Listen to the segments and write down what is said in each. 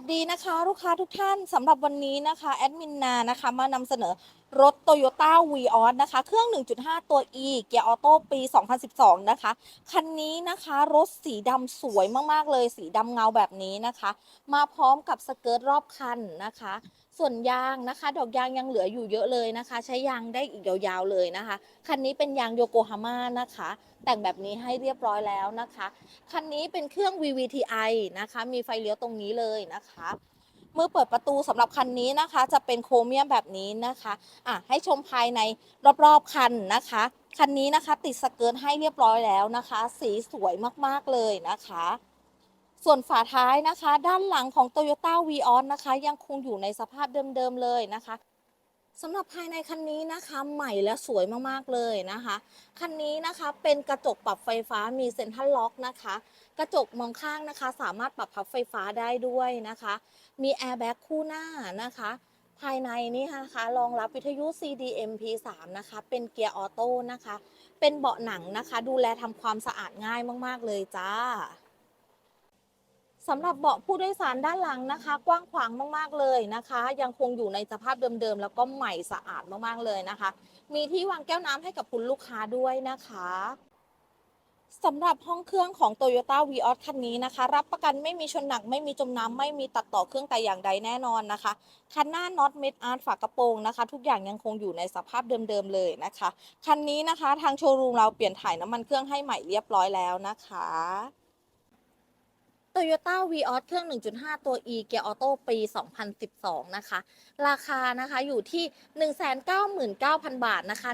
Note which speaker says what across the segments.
Speaker 1: สดีนะคะ ลูกค้าทุกท่านสำหรับวันนี้นะคะแอดมินนานะคะมานำเสนอ รถ Toyota v ีออนะคะ เครื่อง 1.5 ตัว E เกียร์ออโต้ปี 2012 นะคะ คันนี้นะคะรถสีดำสวยมากๆเลย สีดำเงาแบบนี้นะคะ มาพร้อมกับสเกิร์ตรอบคันนะคะ ส่วนยางนะคะ ดอกยางยังเหลืออยู่เยอะเลยนะคะ ใช้ยางได้อีกยาวๆเลยนะคะ คันนี้เป็นยางโยโกฮาม่านะคะ แต่งแบบนี้ให้เรียบร้อยแล้วนะคะ คันนี้เป็นเครื่อง VVTi นะคะ มีไฟเลี้ยวตรงนี้เลยนะคะ มื่อเปิดประตูสำหรับคันนี้นะคะ จะเป็นโครเมียมแบบนี้นะคะอะให้ชมภายในรอบๆคันนะคะ คันนี้นะคะติดสเกิร์ตให้เรียบร้อยแล้วนะคะ สีสวยมากๆเลยนะคะ ส่วนฝาท้ายนะคะ ด้านหลังของ Toyota v ีออนะคะ ยังคงอยู่ในสภาพเดิมๆเลยนะคะ สำหรับภายในคันนี้นะคะใหม่และสวยมากๆเลยนะคะ คันนี้นะคะเป็นกระจกปรับไฟฟ้ามีเซ็นทรัลล็อกนะคะ กระจกมองข้างนะคะ สามารถปรับพับไฟฟ้าได้ด้วยนะคะ มีแอร์แบ็กคู่หน้านะคะ ภายในนี่นะคะรองรับวิทยุ CD MP3 นะคะ เป็นเกียร์ออโต้นะคะ เป็นเบาะหนังนะคะ ดูแลทำความสะอาดง่ายมากๆเลยจ้า สำหรับเบาะผู้โดยสารด้านหลังนะคะ กว้างขวางมากๆเลยนะคะ ยังคงอยู่ในสภาพเดิมๆแล้วก็ใหม่สะอาดมากๆเลยนะคะ มีที่วางแก้วน้ำให้กับคุณลูกค้าด้วยนะคะสำหรับห้องเครื่องของ Toyota v ีออคันนี้นะคะ รับประกันไม่มีชนหนักไม่มีจมน้ำไม่มีตัดต่อเครื่องแต่อย่างใดแน่นอนนะคะ คันหน้าน็อตเม็ดอาร์ตฝากระโปรงนะคะ ทุกอย่างยังคงอยู่ในสภาพเดิมๆเลยนะคะ คันนี้นะคะทางโชว์รูมเราเปลี่ยนถ่ายน้ำมันเครื่องให้ใหม่เรียบร้อยแล้วนะคะ Toyota v ีออเครื่อง 1.5 ตัว E เกียร์ออโต้ปี 2012 นะคะ ราคานะคะอยู่ที่ 199,000 บาทนะคะ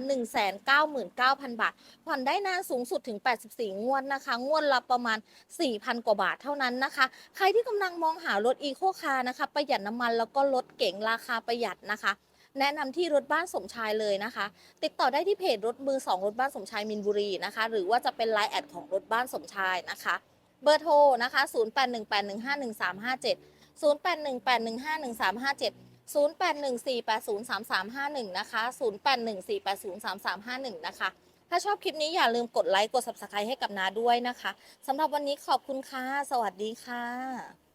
Speaker 1: 199,000 บาท ผ่อนได้นานสูงสุดถึง 84 งวดนะคะ งวดละประมาณ 4,000 กว่าบาทเท่านั้นนะคะ ใครที่กำลังมองหารถ e โคคาร์นะคะ ประหยัดน้ำมันแล้วก็รถเก๋งราคาประหยัดนะคะแนะนำที่รถบ้านสมชายเลยนะคะ ติดต่อได้ที่เพจรถมือ 2 รถบ้านสมชายมินบุรีนะคะ หรือว่าจะเป็นไลน์แอดของรถบ้านสมชายนะคะ เบอร์โทรนะคะ 0818151357 0818151357 0814803351 นะคะ 0814803351 นะคะ ถ้าชอบคลิปนี้อย่าลืมกดไลค์ กด subscribe ให้กับนาด้วยนะคะ สำหรับวันนี้ขอบคุณค่ะ สวัสดีค่ะ